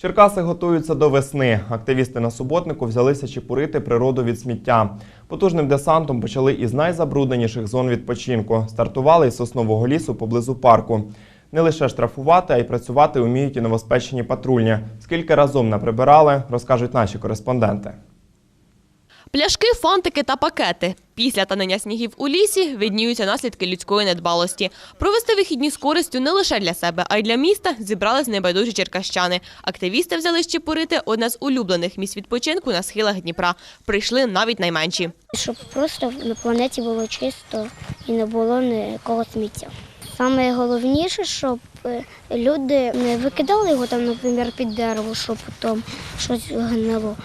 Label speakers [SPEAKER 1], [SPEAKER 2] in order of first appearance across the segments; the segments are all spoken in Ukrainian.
[SPEAKER 1] Черкаси готуються до весни. Активісти на суботнику взялися чепурити природу від сміття. Потужним десантом почали із найзабрудненіших зон відпочинку. Стартували із соснового лісу поблизу парку. Не лише штрафувати, а й працювати вміють і новоспечені патрульні. Скільки разом наприбирали, розкажуть наші кореспонденти.
[SPEAKER 2] Пляшки, фантики та пакети. Після танення снігів у лісі видніються наслідки людської недбалості. Провести вихідні з користю не лише для себе, а й для міста зібрались небайдужі черкащани. Активісти взяли щепурити одне з улюблених місць відпочинку на схилах Дніпра. Прийшли навіть найменші.
[SPEAKER 3] Щоб просто на планеті було чисто і не було ніякого сміття. Саме головніше, щоб е, люди не викидали його там, наприклад, під дерево, щоб потім щось гнило.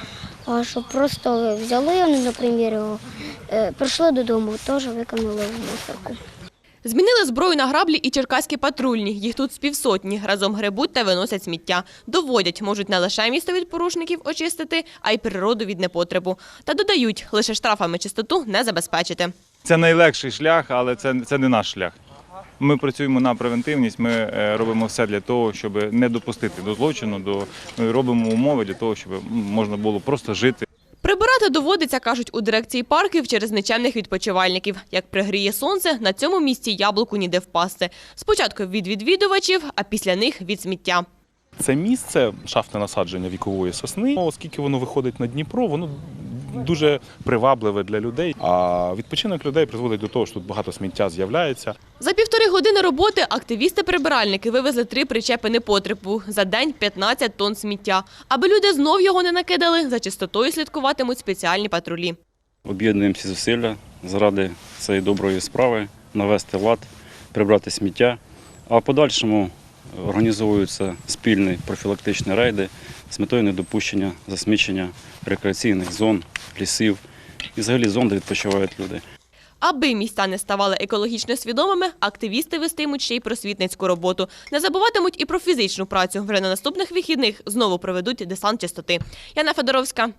[SPEAKER 3] А щоб просто взяли вони, наприклад, його, е, прийшли додому, теж викинули в мусорку.
[SPEAKER 2] Змінили зброю на граблі і черкаські патрульні. Їх тут з півсотні. Разом гребуть та виносять сміття. Доводять, можуть не лише місто від порушників очистити, а й природу від непотребу. Та додають, лише штрафами чистоту не забезпечити.
[SPEAKER 4] Це найлегший шлях, але це, це не наш шлях. Ми працюємо на превентивність, ми е, робимо все для того, щоб не допустити до злочину, до, ми робимо умови для того, щоб можна було просто жити.
[SPEAKER 2] Прибирати доводиться, кажуть у дирекції парків через нечемних відпочивальників. Як пригріє сонце, на цьому місці яблуку ніде впасти. Спочатку від відвідувачів, а після них від сміття.
[SPEAKER 5] Це місце шафне насадження вікової сосни, оскільки воно виходить на Дніпро, воно дуже привабливе для людей. А відпочинок людей призводить до того, що тут багато сміття з'являється.
[SPEAKER 2] За півтори години роботи активісти-прибиральники вивезли три причепи непотребу. За день 15 тонн сміття. Аби люди знов його не накидали, за чистотою слідкуватимуть спеціальні патрулі.
[SPEAKER 6] Об'єднуємо всі зусилля заради цієї доброї справи, навести лад, прибрати сміття. А в подальшому організовуються спільні профілактичні рейди з метою недопущення засмічення рекреаційних зон, лісів і взагалі зон, де відпочивають люди.
[SPEAKER 2] Аби міста не ставали екологічно свідомими, активісти вестимуть ще й просвітницьку роботу. Не забуватимуть і про фізичну працю. Вже на наступних вихідних знову проведуть десант чистоти. Яна Федоровська,